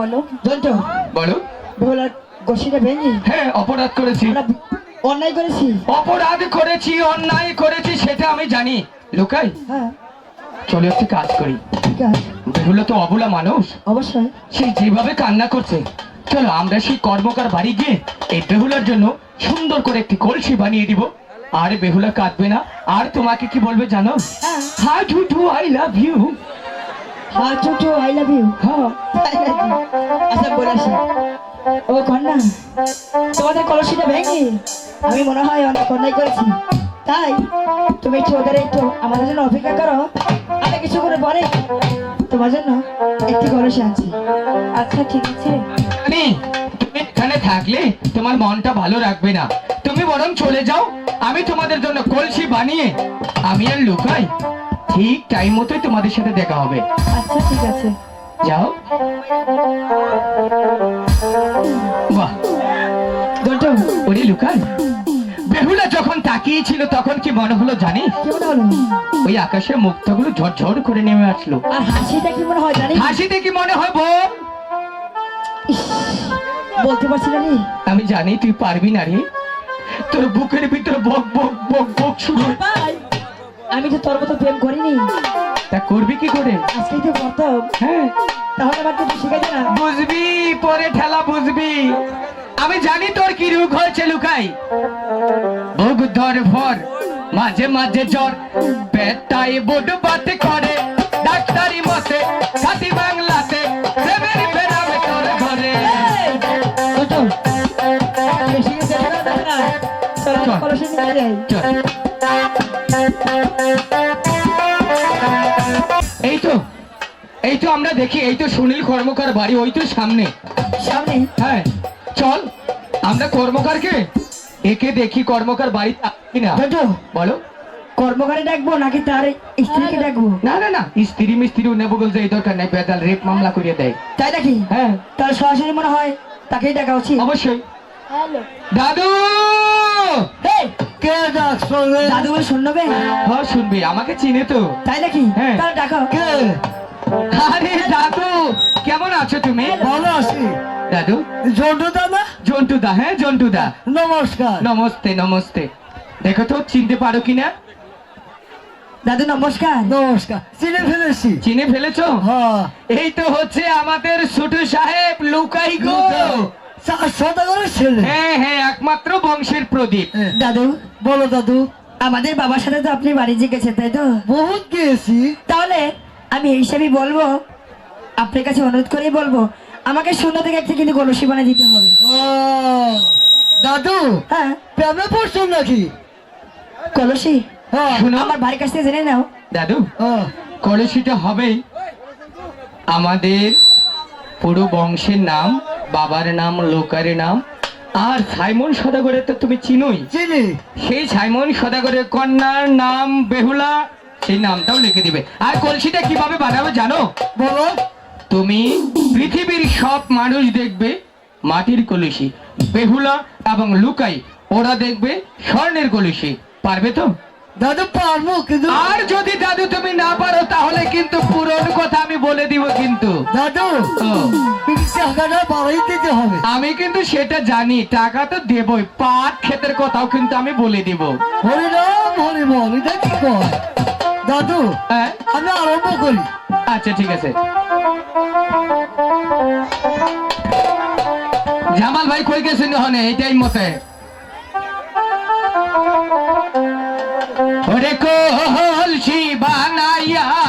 বলো। জন্টু বলো। ভোলার গোসিটা ভেঙে? হ্যাঁ অপরাধ করেছি। অন্যায় করেছি? অপরাধ করেছি অন্যায় করেছি সেটা আমি জানি। লুকাই হ্যাঁ। চলে একটু কাজ করি। ঠিক আছে। বেহুলা তো অবলা মানুষ। অবশ্যই। সে যেভাবে কান্না করছে চলো আমরা সেই কর্মকার বাড়ি গিয়ে এই বেহুলার জন্য সুন্দর করে একটি কলসি বানিয়ে দিব। আর বেহুলা কাঁদবে না। আর তোমাকে কি বলবে জানো? Hi two two I love you হ্যাঁ ছোটু আই লাভ ইউ হ্যাঁ আচ্ছা বলে আসি। ও, কন্যা। তোমাদের কলসিটা ভেঙে আমি মনে হয় অনেক অন্যায় করেছি। তাই তুমি একটু ওদের একটু আমাদের জন্য অপেক্ষা করো। আমি কিছু করে পরে তোমার জন্য একটি কলসি আনছি। আচ্ছা ঠিক আছে। জানি তুমি এখানে থাকলে তোমার মনটা ভালো রাখবে না। তুমি বরং চলে যাও। আমি তোমাদের জন্য কলসি বানিয়ে আমি আর লুকাই ঠিক টাইম মতোই তোমাদের সাথে দেখা হবে। আচ্ছা ঠিক আছে। যাও। বাহ। জন্টু ওরে লুকাই বেহুলা যখন তাকিয়েছিল তখন কি মনে হলো জানিস? হলো? ওই আকাশের মুক্তাগুলো ঝরঝর করে নেমে আসলো। আর হাসিটা কি মনে হয় জানিস? হাসিতে কি মনে হয় বোন বলতে পারছি না আমি জানি তুই পারবি না রে। তোর বুকের ভিতরে বক বক বক বক শুরু ভাই, আমি তো তোর মতো প্রেম করিনি তা করবি কি করে? আজকেই তো করতাম। হ্যাঁ। তাহলে আমাকে তুই শিখাই দে না? বুঝবি পরে ঠেলা বুঝবি। আমি জানি তোর কি রোগ হয়েছে লুকাই। ভোগ ধর ভর মাঝে মাঝে জ্বর। পেটটাই বড বাতে করে ডাক্তারি মতে সাথী বাংলাতে। এই তো এই তো আমরা দেখি এই তো সুনীল কর্মকার বাড়ি ওই তো সামনে। সামনে? হ্যাঁ চল আমরা কর্মকারকে একে দেখি কর্মকার বাড়ি কিনা। ওটো বলো। কর্মকারে ডাকবো নাকি তার স্ত্রীকে ডাকবো না না না স্ত্রী মিস্ত্রি নেব বলতে এই দরকার নাই বেদাল রেপ মামলা করিয়ে দেয়। তাই নাকি? হ্যাঁ। তার সরাসরি মনে হয় তাকেই ডাকা উচিত। অবশ্যই। দাদু! কে ডাক দাদু বলে শুনবে হ্যাঁ শুনবি। আমাকে চিনে তো। তাই নাকি? হ্যাঁ। তাহলে ডাকো। আরে দাদু কেমন আছো তুমি? ভালো আছি। দাদু? জন্টুদা হ্যাঁ জন্টুদা। নমস্কার। নমস্তে নমস্তে। দেখো তো চিনতে পারো কিনা? দাদু নমস্কার। নমস্কার। চিনে ফেলেছি। চিনে ফেলেছো? হ্যাঁ। এই তো হচ্ছে আমাদের ছোট সাহেব লুকাই গো। সদাগরের ছেলে। হ্যাঁ হ্যাঁ একমাত্র বংশের প্রদীপ। দাদু বলো দাদু আমাদের বাবার সাথে তো আপনি বাড়ি গেছেন তাই তো? বহুত গিয়েছি। তাহলে আমি এই হিসাবেই বলব আপনার কাছে অনুরোধ করেই বলব আমাকে শূন্য থেকে একটা কিন্তু কলসি বানিয়ে দিতে হবে। ও, দাদু হ্যাঁ। প্রেমে পড়ছো নাকি কলসি? হ্যাঁ। আমার বাড়ির কাছ থেকে জেনে নাও। দাদু হ্যাঁ। কলসিটা হবে আমাদের পুরো বংশের নাম বাবার নাম লোকারের নাম। আর সাইমন সদাগরের তো তুমি চিনোই। চিনি। সেই সাইমন সদাগরের কন্যার নাম বেহুলা সেই নামটাও লিখে দিবে। আর কলসিটা কীভাবে বানাবে জানো? বলো। তুমি পৃথিবীর সব মানুষ দেখবে মাটির কলসি বেহুলা এবং লুকাই ওরা দেখবে স্বর্ণের কলসি। পারবে তো? দাদু পারব কিন্তু আর যদি দাদু তুমি না পারো তাহলে কিন্তু পুরনো কথা আমি বলে দিব কিন্তু। দাদু টাকাটা বাড়াই দিতে হবে। আমি কিন্তু সেটা জানি টাকা তো দেবই পাট ক্ষেতের কথাও কিন্তু আমি বলে দিব। হরি বল এটা কি কয়? দাদু হ্যাঁ? আমি আরম্ভ করি। আচ্ছা ঠিক আছে। জামাল ভাই কই গেছেন হনে এই টাইম মতে। ওরে কলসি বানাইয়া দেওয়ারে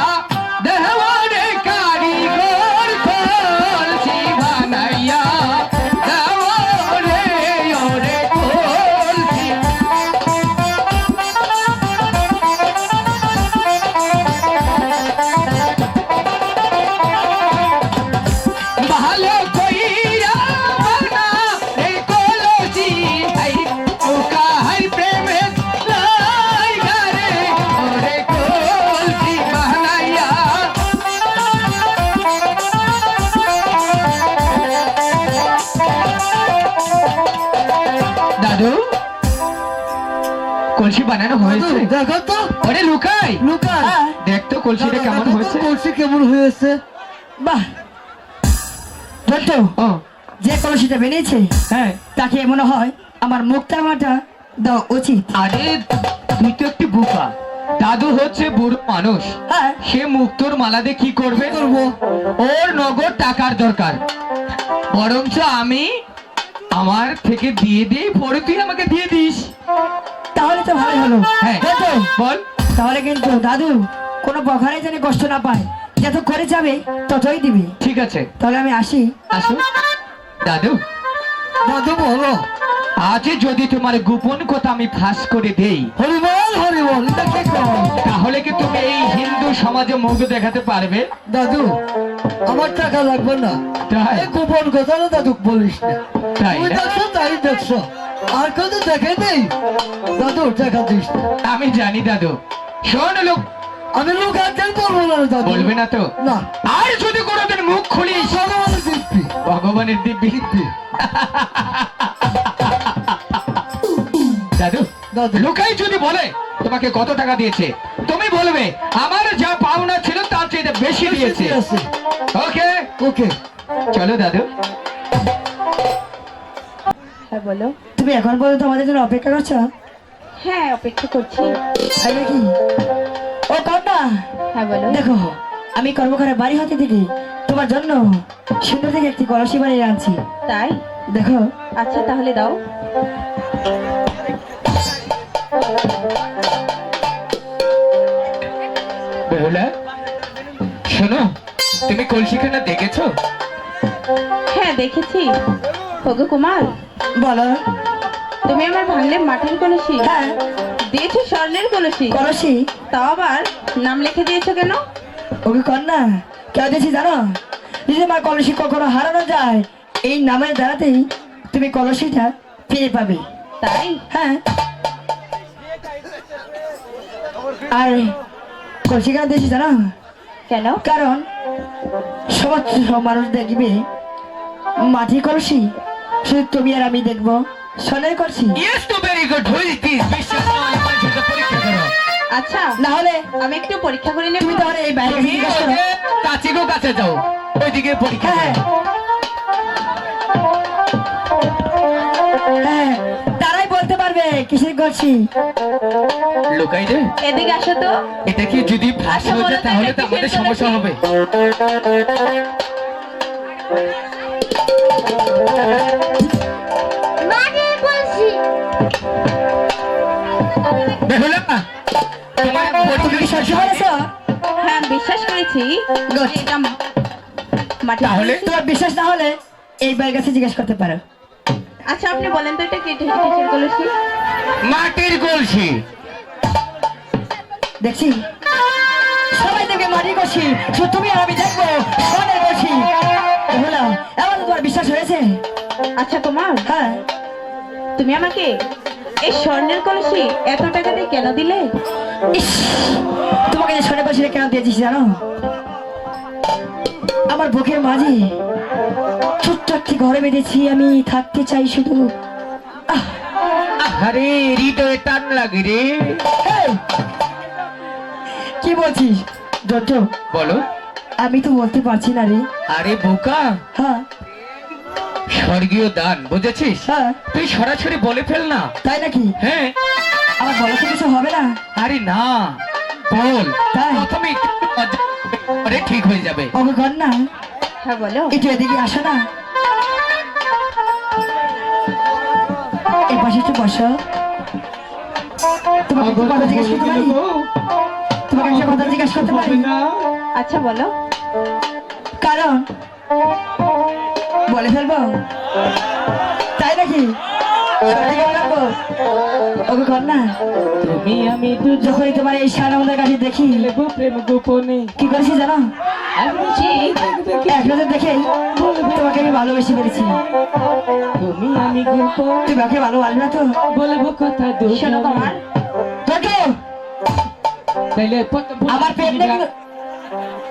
কলসি বানানো হয়েছে? দেখো তো। ওরে লুকাই। লুকাই। দেখ তো কলসিটা কেমন হয়েছে। কলসি কেমন হয়েছে। বাহ। দত্ত ও। যে কলসিটা বেরিয়েছে হ্যাঁ। তাকে মনে হয় আমার মুক্তার মাটা দাও উচিত। আরে তুই তো একটি বোকা। দাদু হচ্ছে বুড়ো মানুষ। হ্যাঁ। সে মুক্তোর মালাতে কি করবে? করব? ওর নগদ টাকার দরকার। বরঞ্চ আমি আমার থেকে দিয়ে দিই পরে তুই আমাকে দিয়ে দিস। তাহলে তো ভালো হলো। হ্যাঁ। তো বল। তাহলে কিন্তু দাদু কোনো বখারে যেন কষ্ট না পায়। যত করে যাবে ততই দিবি। ঠিক আছে। তাহলে আমি আসি। আসো দাদু। দাদু বলো। আজ যদি তোমার গোপন কথা আমি ফাঁস করে দেই হরিবল হরিবল তাহলে কি তুমি এই হিন্দু সমাজে মুখ দেখাতে পারবে? দাদু আমার টাকা লাগবে না। তাই? গোপন কথা না দাদু বলিস না। তাই? দেখছ তাই দেখছ। আর কেউ তো দেখে নেই। দাদু টাকা দিস আমি জানি দাদু। শোন লোক আমি লোক একদিন বলব না দাদু। বলবে না তো? না। আর যদি কোনোদিন মুখ খুলিস ভগবানের দিব্যি। ভগবানের দিব্যি। লোকাই যদি বলে তোমাকে কত টাকা দিয়েছে তুমি বলবে আমার যা পাওনা ছিল তার চেয়ে বেশি দিয়েছে। ওকে? ওকে। চলো দাদু। হ্যাঁ বলো। তুমি এখন পর্যন্ত আমাদের জন্য অপেক্ষা করছ? হ্যাঁ অপেক্ষা করছি। তাই নাকি? ও কন্যা! হ্যাঁ বলো। দেখো আমি কর্মকারে বাড়ি হতে থেকে তোমার জন্য সুন্দর থেকে একটি কলসি বানিয়ে আনছি। তাই? দেখো। আচ্ছা তাহলে দাও। বেহুলা শোনো তুমি কলসিখানা দেখেছ? হ্যাঁ দেখেছি। ওগো কুমার বলো। তুমি আমার ভাঙলে মাটির কলসি হ্যাঁ। দিয়েছ স্বর্ণের কলসি কলসি? তাও আবার নাম লিখে দিয়েছ কেন? ওকে কন্যা কেউ দিয়েছি জানো? যদি আমার কলসি কখনো হারানো যায় এই নামের দ্বারাতেই তুমি কলসিটা ফিরে পাবে। তাই? হ্যাঁ। আর কলসি দিয়েছি জানো? কেন? কারণ সমস্ত মানুষ দেখবে মাটির কলসি শুধু তুমি আর আমি দেখব সোনের কলসি। আচ্ছা না হলে আমি একটু পরীক্ষা করে নেব। তুমি তাহলে এই বাইরে করো। কাছে গো কাছে যাও। ওইদিকে পরীক্ষা হ্যাঁ। কিসের কলসি লুকাই রে। এদিকে আসো তো। এটা কি যদি ফাঁস হয়ে যায় তাহলে তো আমাদের সমস্যা হবে। হ্যাঁ আমি বিশ্বাস করেছি? Good. যে তাহলে? কলসি। তোমার বিশ্বাস না হলে এই বাইরের কাছে জিজ্ঞেস করতে পারো। আচ্ছা আপনি বলেন তো এটা কি কিসের কলসি মাটির কলসি। দেখছি। সবাই দেখবে মাটির কলসি। শুধু তুমি আর আমি দেখব সোনের কলসি। হলো এবার তোমার বিশ্বাস হয়েছে? আচ্ছা কুমার। হ্যাঁ। তুমি আমাকে এই স্বর্ণের কলসি এত টাকা দিয়ে কেন দিলে? ইস, তোমাকে যে শোনে বসে কেন দিয়েছিস জানো? আমার বুকের মাঝে ছোট্ট একটি ঘরে বেঁধেছি আমি থাকতে চাই শুধু। আহ, আরে হৃদয়ে টান লাগে রে। কি বলছিস? জর্জ বলো। আমি তো বলতে পারছি না রে। আরে বোকা। হ্যাঁ। স্বর্গীয় দান বুঝেছিস? হ্যাঁ। তুই সরাসরি বলে ফেল না। তাই নাকি? হ্যাঁ। আমার বলা তো কিছু হবে না। আরে না বল। তাই? প্রথমে ঠিক হয়ে যাবে। ওকে কর না হ্যাঁ বলো। একটু এদিকে আসো না। একটু বসো। তোমাকে কথা জিজ্ঞেস করতে পারি? তোমাকে একটা কথা জিজ্ঞেস করতে পারি? আচ্ছা বলো। কারণ বলে ফেলব? তাই নাকি? করে বলব? ওকে কর না। তুমি আমি যখনই তোমার এই সার আমাদের কাছে দেখি প্রেম গোপনে। কি করেছি জানো? দেখে তোমাকে আমি ভালোবেসে তুমি আমি ভালোবাসবে না তো বলব কথা শোনো কুমার তোকে তাইলে আমার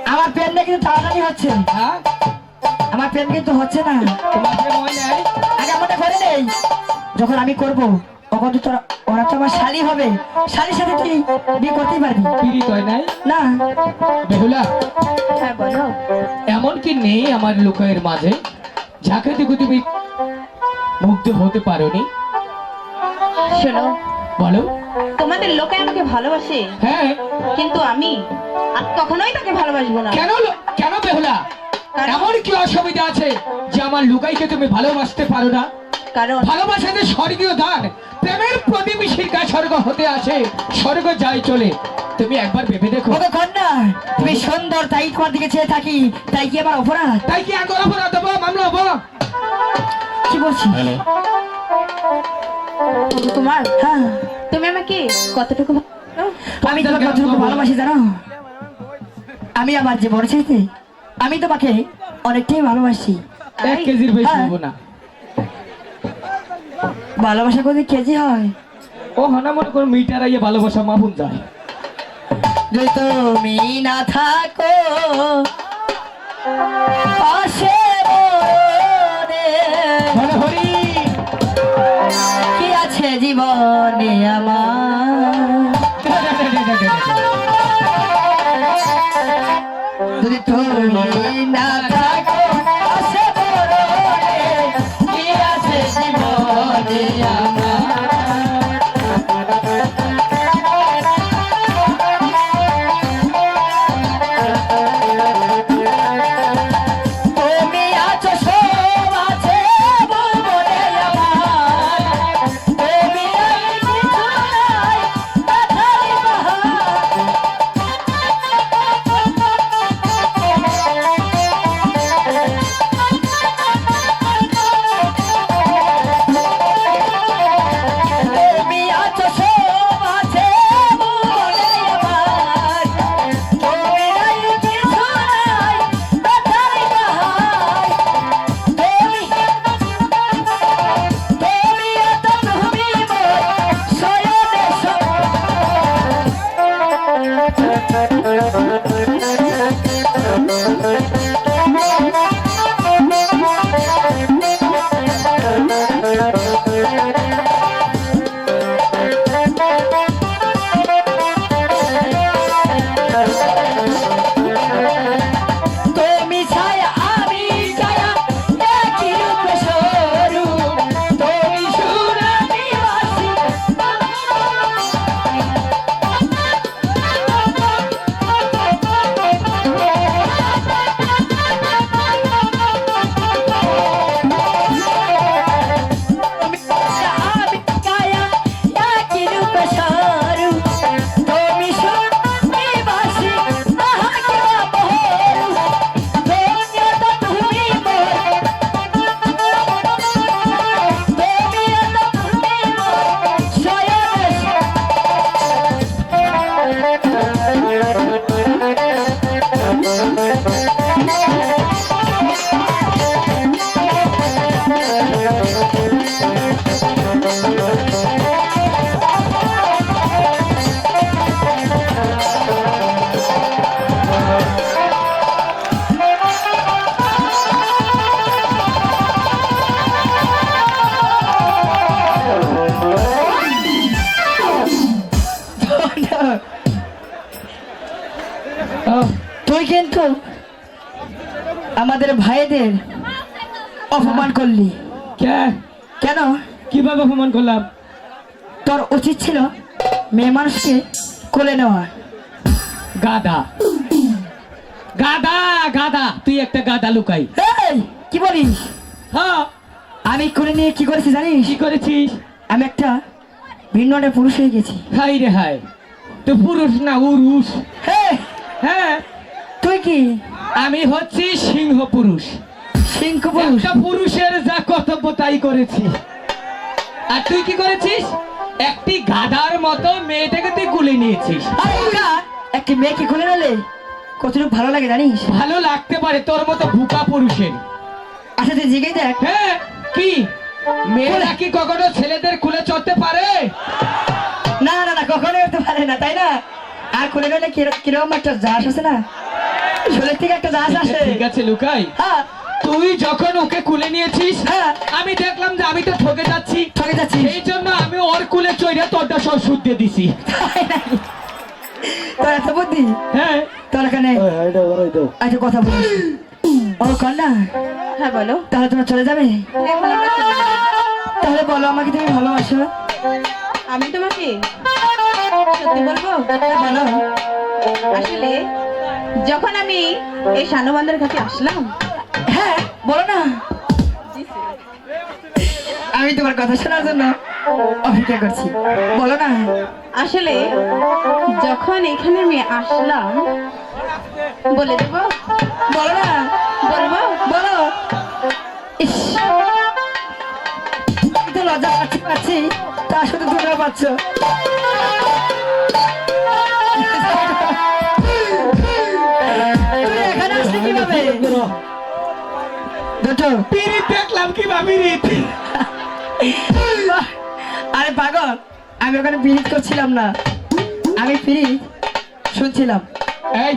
আমার কিন্তু তাড়াতাড়ি হচ্ছে হ্যাঁ আমার পেন কিন্তু হচ্ছে না তোমার আগে করে নেই। যখন আমি করব তো তোরা ওরা তো আমার শালি হবে। শালির সাথে তুই বিয়ে করতেই পারবি। পীড়িত নাই? না। বেহুলা হ্যাঁ বলো। এমন কি নেই আমার লোকের মাঝে? যাকে দেখো তুমি মুগ্ধ হতে পারোনি। শোনো বলো। তোমাদের লোকে আমাকে ভালোবাসে। হ্যাঁ। কিন্তু আমি আর কখনোই তাকে ভালোবাসবো না। কেন কেন বেহুলা? এমন কি অসুবিধা আছে যে আমার লুকাইকে তুমি ভালোবাসতে পারো না? কারণ ভালোবাসাতে স্বর্গীয় দান। প্রেমের প্রতিবেশীর কাছে স্বর্গ হতে আসে স্বর্গ যায় চলে। তুমি একবার ভেবে দেখো। কর না তুমি সুন্দর তাই তোমার দিকে চেয়ে থাকি তাই কি আমার অপরাধ? তাই কি এক অপরাধ দেবো মামলা হব? কি বলছিস? কুমার হ্যাঁ। তুমি আমাকে কতটুকু আমি তোমাকে কতটুকু ভালোবাসি জানো? আমি আমার যে বড় চাইতে আমি তোমাকে অনেকটাই ভালোবাসি। এক কেজির বেশি হ্যাঁ। হব না। ভালোবাসা কোন কেজি হয়? ও হনা মনে করো মিটার আইয়ে ভালোবাসা মাপুন যায়। যদি তুমি না থাকো পাশে হরি। কি আছে জীবনে আমার? যদি তুমি না থাকো আমাদের ভাইদের অপমান করলি। কে? কেন? কীভাবে অপমান করলাম? তোর উচিত ছিল মেয়ে মানুষকে কোলে নেওয়া। গাদা গাদা গাদা তুই একটা গাদা লুকাই। কি বলিস? হ্যাঁ। আমি কোলে নিয়ে কি করেছি জানিস? কি করেছিস? আমি একটা ভিন্ন পুরুষ হয়ে গেছি। হাই রে হাই তো পুরুষ না উরুষ। হ্যাঁ হ্যাঁ। তুই কি? আমি হচ্ছি সিংহ পুরুষ। সিংহ পুরুষ? একটা পুরুষের যা কর্তব্য তাই করেছি। আর তুই কি করেছিস? একটি গাধার মতো মেয়েটাকে তুই গুলে নিয়েছিস। আরে একটি মেয়েকে কোলে নিলে কতটুকু ভালো লাগে জানিস? ভালো লাগতে পারে তোর মতো ভুকা পুরুষের। আচ্ছা তুই জিগে দেখ। হ্যাঁ কি? মেয়েরা কি কখনো ছেলেদের কুলে চড়তে পারে? না না না কখনোই হতে পারে না তাই না? আর কোলে নিলে কির- কীরকম একটা জাহাজ আছে না? শরীর থেকে একটা জাহাজ আসে। ঠিক আছে লুকাই। হ্যাঁ। তুই যখন ওকে কুলে নিয়েছিস হ্যাঁ। আমি দেখলাম যে আমি তো ঠকে যাচ্ছি। ঠকে যাচ্ছি। এই জন্য আমি ওর কুলে চড়ে তোরটা সব সুদ দিয়ে দিছি। তোর এত বুদ্ধি? হ্যাঁ। তোর এখানে একটা কথা বলিস ও কন্যা। হ্যাঁ বলো। তাহলে তোমরা চলে যাবে? চলে যাব। তাহলে বলো আমাকে তুমি ভালোবাসো। আমি তোমাকে সত্যি বলব? বলো। আসলে যখন আমি এই সানুবান্ধের কাছে আসলাম হ্যাঁ বলো না। আমি তোমার কথা শোনার জন্য অপেক্ষা করছি। বলো না। আসলে যখন এখানে আমি আসলাম বলে দেবো বলো না বলব বলো। তো লজ্জা পাচ্ছি পাচ্ছি। তা শুধু তোমরা পাচ্ছ। পিরিত দেখলাম কি ভাবি রীতি। আরে পাগল আমি ওখানে পিরিত করছিলাম না। আমি পিরিত শুনছিলাম। এই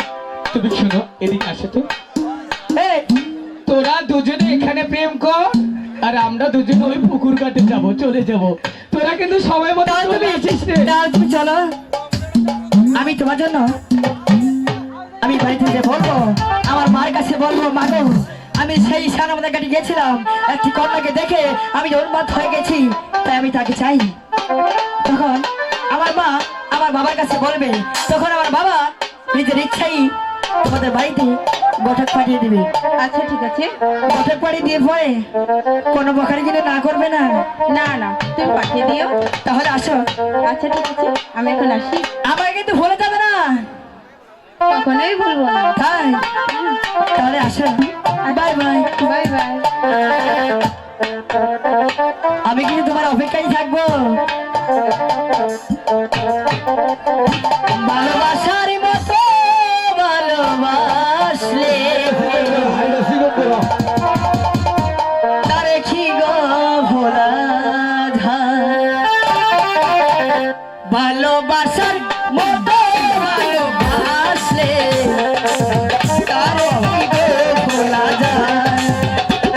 তুমি শোনো এদিকে আসো তো। এই। তোরা দুজনে এখানে প্রেম কর আর আমরা দুজনে ওই পুকুর কাটে যাব চলে যাব। তোরা কিন্তু সময় মতো চলে তুমি আসিস রে। তুমি চলো। আমি তোমার জন্য আমি বাড়িতে বলব আমার মার কাছে বলব মাগো আমি সেই সান আমাদের কাছে গেছিলাম। একটি কন্যাকে দেখে আমি উন্মাদ হয়ে গেছি। তাই আমি তাকে চাই। তখন আমার মা আমার বাবার কাছে বলবে তখন আমার বাবা নিজের ইচ্ছাই তোমাদের বাড়িতে বটক পাঠিয়ে দিবে। আচ্ছা ঠিক আছে। বটক পাঠিয়ে দিয়ে পরে কোনো বখারি কিন্তু না করবে না। না না তুমি পাঠিয়ে দিও। তাহলে আসো। আচ্ছা ঠিক আছে আমি এখন আসি। আমাকে কিন্তু ভুলে যাবে না। কখনোই বলব না। তাই তাহলে আসো। আমি কিন্তু তোমার অপেক্ষায় থাকব। ভালোবাসার মতো ভালোবাসলে ভোলা